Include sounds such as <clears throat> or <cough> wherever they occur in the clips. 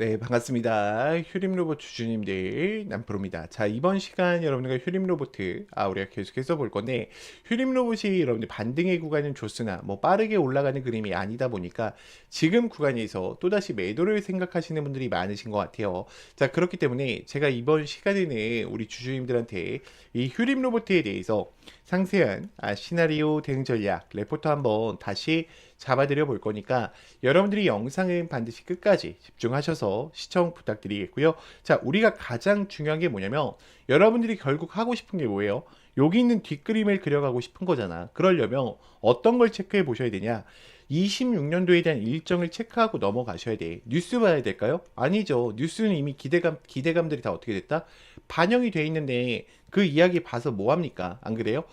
네, 반갑습니다. 휴림 로봇 주주님들 남프로입니다. 자, 이번 시간 여러분들과 휴림 로봇 아 우리가 계속해서 볼 건데 휴림 로봇이 여러분들 반등의 구간은 좋으나 뭐 빠르게 올라가는 그림이 아니다 보니까 지금 구간에서 또다시 매도를 생각하시는 분들이 많으신 것 같아요. 자, 그렇기 때문에 제가 이번 시간에는 우리 주주님들한테 이 휴림 로봇에 대해서 상세한 아, 시나리오 대응 전략 레포트 한번 다시 잡아드려 볼 거니까 여러분들이 영상은 반드시 끝까지 집중하셔서 시청 부탁드리겠고요. 자, 우리가 가장 중요한 게 뭐냐면 여러분들이 결국 하고 싶은 게 뭐예요? 여기 있는 뒷그림을 그려가고 싶은 거잖아. 그러려면 어떤 걸 체크해 보셔야 되냐? 26년도에 대한 일정을 체크하고 넘어가셔야 돼. 뉴스 봐야 될까요? 아니죠. 뉴스는 이미 기대감, 기대감들이 다 어떻게 됐다? 반영이 돼 있는데 그 이야기 봐서 뭐 합니까? 안 그래요?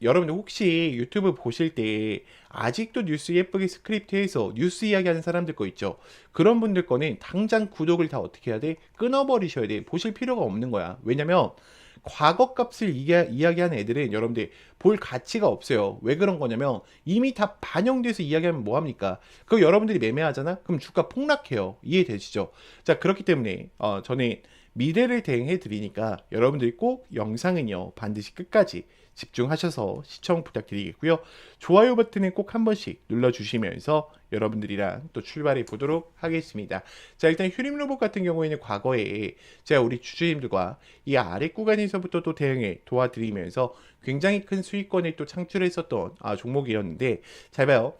여러분들 혹시 유튜브 보실 때 아직도 뉴스 예쁘게 스크립트해서 뉴스 이야기하는 사람들 거 있죠? 그런 분들 거는 당장 구독을 다 어떻게 해야 돼? 끊어버리셔야 돼. 보실 필요가 없는 거야. 왜냐면 과거 값을 이야, 이야 기하는 애들은 여러분들 볼 가치가 없어요. 왜 그런 거냐면 이미 다 반영돼서 이야기하면 뭐 합니까? 그거 여러분들이 매매하잖아? 그럼 주가 폭락해요. 이해되시죠? 자, 그렇기 때문에 어, 저는 미래를 대응해 드리니까 여러분들이 꼭 영상은요 반드시 끝까지 집중하셔서 시청 부탁드리겠고요. 좋아요 버튼을 꼭 한 번씩 눌러 주시면서 여러분들이랑 또 출발해 보도록 하겠습니다. 자, 일단 휴림 로봇 같은 경우에는 과거에 제가 우리 주주님들과 이 아래 구간에서부터 또 대응에 도와드리면서 굉장히 큰 수익권을 또 창출했었던 아, 종목이었는데 잘 봐요.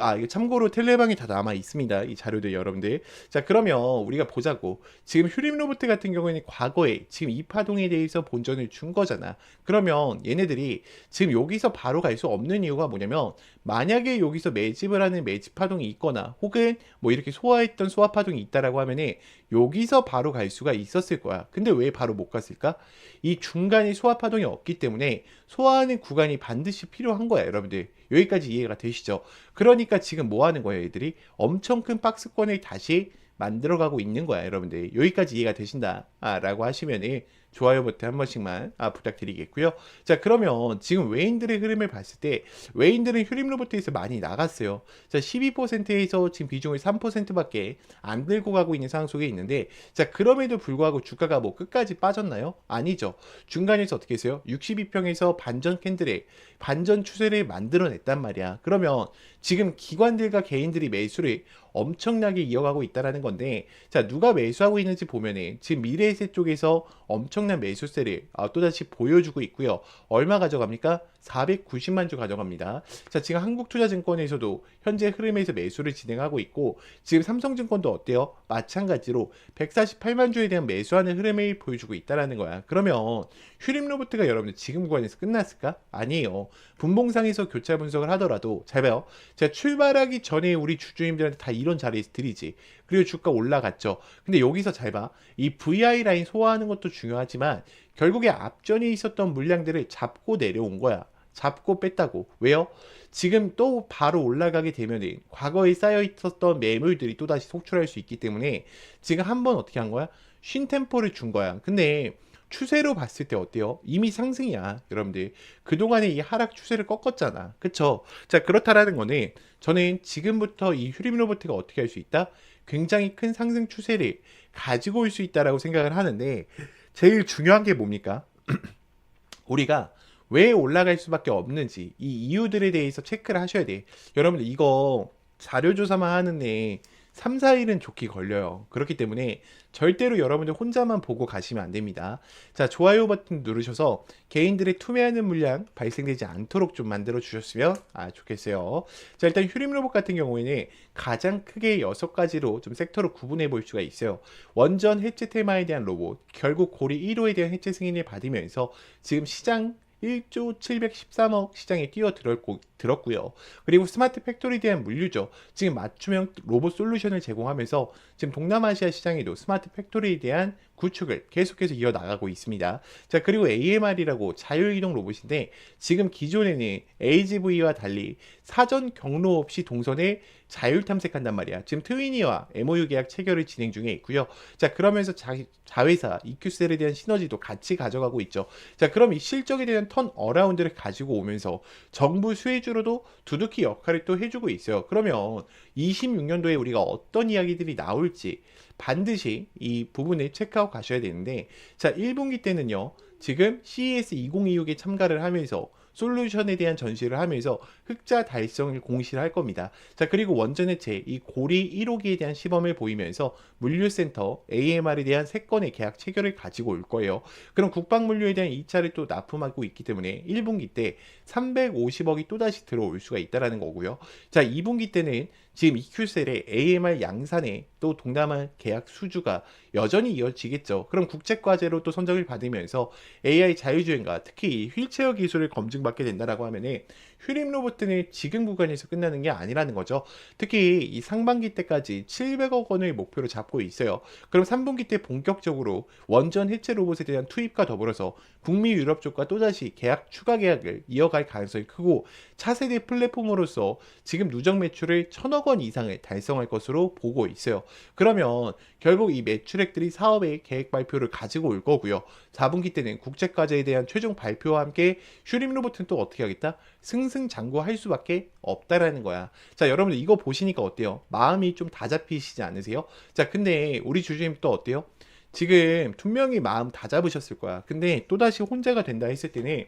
아, 이거 참고로 텔레방이 다 남아 있습니다. 이 자료들 여러분들. 자, 그러면 우리가 보자고. 지금 휴림 로봇 같은 경우에는 과거에 지금 이 파동에 대해서 본전을 준 거잖아. 그러면 얘네들이 지금 여기서 바로 갈 수 없는 이유가 뭐냐면 만약에 여기서 매집을 하는 매집 파동 이 있거나 혹은 뭐 이렇게 소화했던 소화 파동이 있다라고 하면은 여기서 바로 갈 수가 있었을 거야. 근데 왜 바로 못 갔을까? 이 중간에 소화 파동이 없기 때문에 소화하는 구간이 반드시 필요한 거야, 여러분들. 여기까지 이해가 되시죠? 그러니까 지금 뭐 하는 거예요, 얘들이? 엄청 큰 박스권을 다시 만들어가고 있는 거야, 여러분들. 여기까지 이해가 되신다. 아, 라고 하시면은 좋아요 버튼 한 번씩만 아, 부탁드리겠고요. 자, 그러면 지금 외인들의 흐름을 봤을 때 외인들은 휴림 로봇에서 많이 나갔어요. 자, 12%에서 지금 비중을 3%밖에 안 들고 가고 있는 상황 속에 있는데 자, 그럼에도 불구하고 주가가 뭐 끝까지 빠졌나요? 아니죠. 중간에서 어떻게 했어요? 62평에서 반전 캔들에 반전 추세를 만들어냈단 말이야. 그러면 지금 기관들과 개인들이 매수를 엄청나게 이어가고 있다라는 건데 자 누가 매수하고 있는지 보면은 지금 미래 에셋 쪽에서 엄청난 매수세를 아, 또다시 보여주고 있고요. 얼마 가져갑니까? 490만 주 가져갑니다. 자, 지금 한국투자증권에서도 현재 흐름에서 매수를 진행하고 있고 지금 삼성증권도 어때요? 마찬가지로 148만 주에 대한 매수하는 흐름을 보여주고 있다라는 거야. 그러면 휴림 로봇가 여러분들 지금 구간에서 끝났을까? 아니에요. 분봉상에서 교차 분석을 하더라도 잘 봐요. 제가 출발하기 전에 우리 주주님들한테 다 이런 자리에서 드리지. 그리고 주가 올라갔죠. 근데 여기서 잘 봐. 이 VI 라인 소화하는 것도 중요하지만 결국에 앞전에 있었던 물량들을 잡고 내려온 거야. 잡고 뺐다고. 왜요? 지금 또 바로 올라가게 되면 과거에 쌓여 있었던 매물들이 또다시 속출할 수 있기 때문에 지금 한 번 어떻게 한 거야? 쉰 템포를 준 거야. 근데 추세로 봤을 때 어때요? 이미 상승이야, 여러분들. 그동안에 이 하락 추세를 꺾었잖아. 그쵸? 자, 그렇다라는 거는 저는 지금부터 이 휴림 로봇가 어떻게 할 수 있다? 굉장히 큰 상승 추세를 가지고 올 수 있다라고 생각을 하는데 제일 중요한 게 뭡니까? <clears throat> 우리가 왜 올라갈 수밖에 없는지 이 이유들에 대해서 체크를 하셔야 돼. 여러분들 이거 자료 조사만 하는데 3, 4일은 좋게 걸려요. 그렇기 때문에 절대로 여러분들 혼자만 보고 가시면 안 됩니다. 자, 좋아요 버튼 누르셔서 개인들의 투매하는 물량 발생되지 않도록 좀 만들어 주셨으면 아, 좋겠어요. 자, 일단 휴림 로봇 같은 경우에는 가장 크게 여섯 가지로 좀 섹터로 구분해 볼 수가 있어요. 원전 해체 테마에 대한 로봇, 결국 고리 1호에 대한 해체 승인을 받으면서 지금 시장 1조 713억 시장에 뛰어들었고 들었고요. 그리고 스마트 팩토리에 대한 물류죠. 지금 맞춤형 로봇 솔루션을 제공하면서 지금 동남아시아 시장에도 스마트 팩토리에 대한 구축을 계속해서 이어나가고 있습니다. 자, 그리고 AMR이라고 자율이동 로봇인데 지금 기존에는 AGV와 달리 사전 경로 없이 동선에 자율 탐색한단 말이야. 지금 트위니와 MOU 계약 체결을 진행 중에 있고요. 자, 그러면서 자, 자회사 EQ셀에 대한 시너지도 같이 가져가고 있죠. 자, 그럼 이 실적에 대한 턴 어라운드를 가지고 오면서 정부 수혜주로도 두둑히 역할을 또 해주고 있어요. 그러면 26년도에 우리가 어떤 이야기들이 나올 지 반드시 이 부분을 체크하고 가셔야 되는데 자 1분기 때는요 지금 CES 2026에 참가를 하면서 솔루션에 대한 전시를 하면서 흑자 달성을 공시를 할 겁니다. 자, 그리고 원전해체 이 고리 1호기에 대한 시범을 보이면서 물류센터 AMR에 대한 3건의 계약 체결을 가지고 올 거예요. 그럼 국방물류에 대한 2차를 또 납품하고 있기 때문에 1분기 때 350억이 또다시 들어올 수가 있다라는 거고요. 자, 2분기 때는 지금 EQ셀의 AMR 양산에 또 동남아 계약 수주가 여전히 이어지겠죠. 그럼 국제과제로 또 선정을 받으면서 AI 자율주행과 특히 이 휠체어 기술을 검증받게 된다라고 하면은 휴림 로봇은 지금 구간에서 끝나는 게 아니라는 거죠. 특히 이 상반기 때까지 700억 원을 목표로 잡고 있어요. 그럼 3분기 때 본격적으로 원전 해체 로봇에 대한 투입과 더불어서 북미 유럽 쪽과 또다시 계약 추가 계약을 이어갈 가능성이 크고 차세대 플랫폼으로서 지금 누적 매출을 천억 원 이상을 달성할 것으로 보고 있어요. 그러면 결국 이 매출액들이 사업의 계획 발표를 가지고 올 거고요. 4분기 때는 국제 과제에 대한 최종 발표와 함께 슈림 로봇은 또 어떻게 하겠다? 승승장구할 수밖에 없다라는 거야. 자, 여러분들 이거 보시니까 어때요? 마음이 좀 다 잡히시지 않으세요? 자, 근데 우리 주주님 또 어때요? 지금 분명히 마음 다 잡으셨을 거야. 근데 또다시 혼자가 된다 했을 때는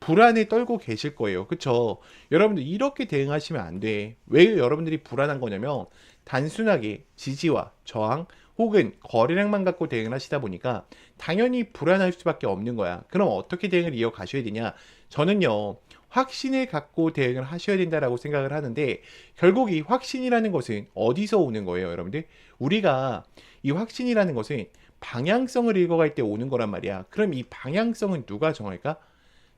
불안에 떨고 계실 거예요. 그쵸? 여러분들 이렇게 대응하시면 안 돼. 왜 여러분들이 불안한 거냐면 단순하게 지지와 저항 혹은 거래량만 갖고 대응을 하시다 보니까 당연히 불안할 수밖에 없는 거야. 그럼 어떻게 대응을 이어가셔야 되냐? 저는요. 확신을 갖고 대응을 하셔야 된다라고 생각을 하는데 결국 이 확신이라는 것은 어디서 오는 거예요, 여러분들? 우리가 이 확신이라는 것은 방향성을 읽어갈 때 오는 거란 말이야. 그럼 이 방향성은 누가 정할까?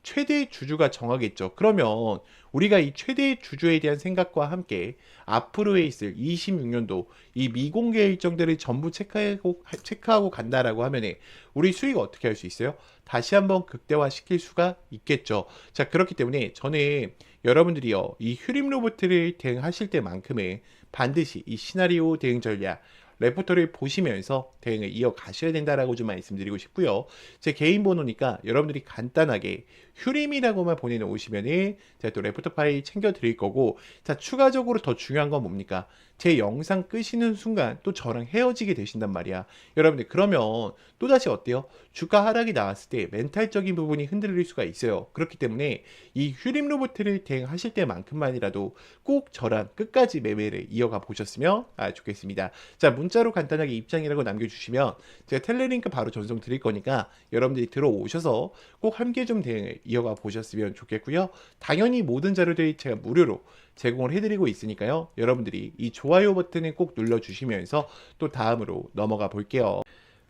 최대의 주주가 정하겠죠. 그러면 우리가 이 최대의 주주에 대한 생각과 함께 앞으로에 있을 26년도 이 미공개 일정들을 전부 체크하고, 체크하고 간다라고 하면 우리 수익 어떻게 할 수 있어요? 다시 한번 극대화 시킬 수가 있겠죠. 자, 그렇기 때문에 저는 여러분들이요, 이 휴림 로봇을 대응하실 때만큼은 반드시 이 시나리오 대응 전략, 레포터를 보시면서 대응을 이어가셔야 된다라고 좀 말씀드리고 싶고요. 제 개인 번호니까 여러분들이 간단하게 휴림이라고만 보내놓으시면은 제가 또 레포터 파일 챙겨 드릴 거고 자 추가적으로 더 중요한 건 뭡니까? 제 영상 끄시는 순간 또 저랑 헤어지게 되신단 말이야. 여러분들 그러면 또다시 어때요? 주가 하락이 나왔을 때 멘탈적인 부분이 흔들릴 수가 있어요. 그렇기 때문에 이 휴림 로봇을 대응하실 때만큼만이라도 꼭 저랑 끝까지 매매를 이어가 보셨으면 아, 좋겠습니다. 자 문자로 간단하게 입장이라고 남겨주시면 제가 텔레링크 바로 전송 드릴 거니까 여러분들이 들어오셔서 꼭 함께 좀 대응을 이어가 보셨으면 좋겠고요. 당연히 모든 자료들이 제가 무료로 제공을 해드리고 있으니까요. 여러분들이 이 좋아요 버튼을 꼭 눌러주시면서 또 다음으로 넘어가 볼게요.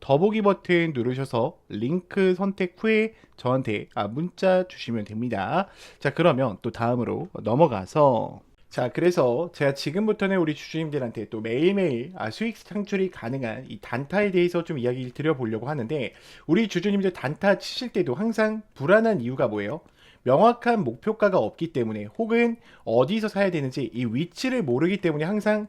더보기 버튼 누르셔서 링크 선택 후에 저한테 아, 문자 주시면 됩니다. 자, 그러면 또 다음으로 넘어가서 자, 그래서 제가 지금부터는 우리 주주님들한테 또 매일매일 아, 수익 창출이 가능한 이 단타에 대해서 좀 이야기를 드려보려고 하는데 우리 주주님들 단타 치실 때도 항상 불안한 이유가 뭐예요? 명확한 목표가가 없기 때문에 혹은 어디서 사야 되는지 이 위치를 모르기 때문에 항상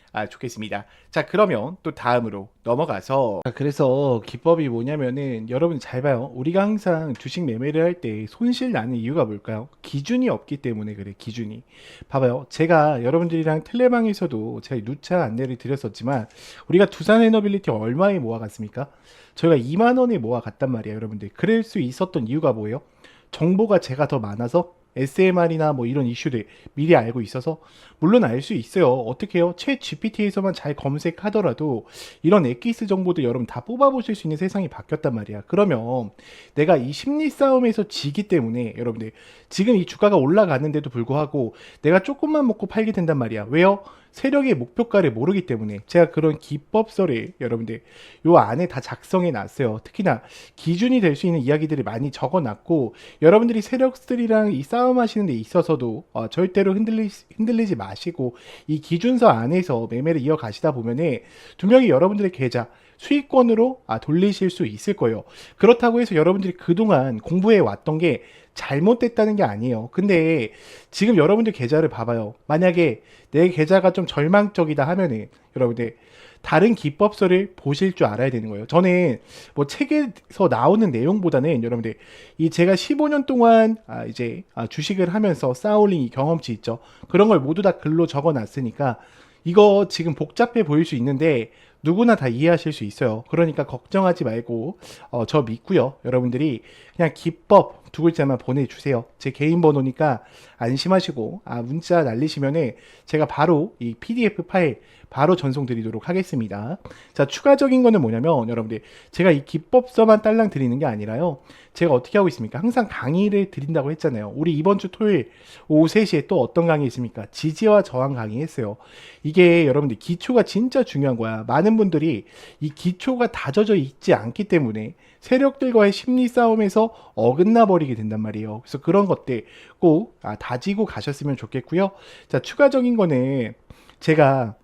아, 좋겠습니다. 자, 그러면 또 다음으로 넘어가서 자, 그래서 기법이 뭐냐면은 여러분 잘 봐요. 우리가 항상 주식 매매를 할 때 손실 나는 이유가 뭘까요? 기준이 없기 때문에 그래. 기준이. 봐봐요. 제가 여러분들이랑 텔레방에서도 제가 누차 안내를 드렸었지만 우리가 두산 에너빌리티 얼마에 모아갔습니까? 저희가 2만 원에 모아갔단 말이에요, 여러분들. 그럴 수 있었던 이유가 뭐예요? 정보가 제가 더 많아서 SMR이나 뭐 이런 이슈들 미리 알고 있어서 물론 알 수 있어요. 어떻게 해요? 채 GPT에서만 잘 검색하더라도 이런 엑기스 정보도 여러분 다 뽑아보실 수 있는 세상이 바뀌었단 말이야. 그러면 내가 이 심리 싸움에서 지기 때문에 여러분들 지금 이 주가가 올라가는데도 불구하고 내가 조금만 먹고 팔게 된단 말이야. 왜요? 세력의 목표가를 모르기 때문에 제가 그런 기법서를 여러분들 요 안에 다 작성해 놨어요. 특히나 기준이 될 수 있는 이야기들을 많이 적어 놨고 여러분들이 세력들이랑 이 싸움 하시는 데 있어서도 어, 절대로 흔들리, 흔들리지 마시고 이 기준서 안에서 매매를 이어가시다 보면은 두 명이 여러분들의 계좌 수익권으로 아, 돌리실 수 있을 거예요. 그렇다고 해서 여러분들이 그동안 공부해 왔던 게 잘못됐다는 게 아니에요. 근데 지금 여러분들 계좌를 봐봐요. 만약에 내 계좌가 좀 절망적이다 하면은 여러분들 다른 기법서를 보실 줄 알아야 되는 거예요. 저는 뭐 책에서 나오는 내용보다는 여러분들 이 제가 15년 동안 아 이제 아 주식을 하면서 쌓아올린 이 경험치 있죠. 그런 걸 모두 다 글로 적어 놨으니까 이거 지금 복잡해 보일 수 있는데 누구나 다 이해하실 수 있어요. 그러니까 걱정하지 말고 어, 저 믿고요. 여러분들이 그냥 기법 두 글자만 보내주세요. 제 개인 번호니까 안심하시고 아 문자 날리시면은 제가 바로 이 PDF 파일 바로 전송 드리도록 하겠습니다. 자 추가적인 거는 뭐냐면 여러분들 제가 이 기법서만 딸랑 드리는 게 아니라요. 제가 어떻게 하고 있습니까? 항상 강의를 드린다고 했잖아요. 우리 이번 주 토요일 오후 3시에 또 어떤 강의 있습니까? 지지와 저항 강의 했어요. 이게 여러분들 기초가 진짜 중요한 거야. 많은 분들이 이 기초가 다져져 있지 않기 때문에 세력들과의 심리 싸움에서 어긋나 버리게 된단 말이에요. 그래서 그런 것들 꼭 아, 다지고 가셨으면 좋겠고요. 자, 추가적인 거는 제가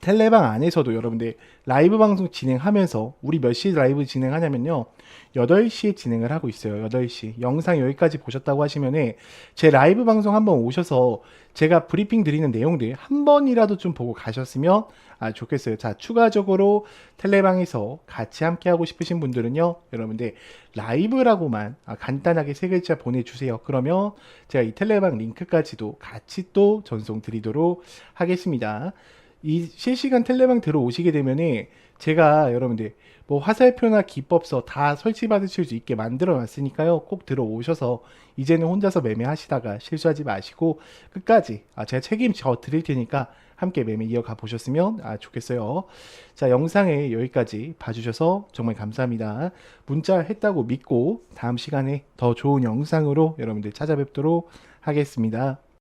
텔레방 안에서도 여러분들 라이브 방송 진행하면서 우리 몇 시에 라이브 진행하냐면요. 8시에 진행을 하고 있어요. 8시. 영상 여기까지 보셨다고 하시면은 제 라이브 방송 한번 오셔서 제가 브리핑 드리는 내용들 한 번이라도 좀 보고 가셨으면 아, 좋겠어요. 자, 추가적으로 텔레방에서 같이 함께 하고 싶으신 분들은요. 여러분들 라이브라고만 아, 간단하게 세 글자 보내주세요. 그러면 제가 이 텔레방 링크까지도 같이 또 전송 드리도록 하겠습니다. 이 실시간 텔레방 들어오시게 되면은 제가 여러분들 뭐 화살표나 기법서 다 설치 받으실 수 있게 만들어 놨으니까요. 꼭 들어오셔서 이제는 혼자서 매매하시다가 실수하지 마시고 끝까지 아, 제가 책임져 드릴 테니까 함께 매매 이어가 보셨으면 아, 좋겠어요. 자, 영상에 여기까지 봐주셔서 정말 감사합니다. 문자 했다고 믿고 다음 시간에 더 좋은 영상으로 여러분들 찾아뵙도록 하겠습니다.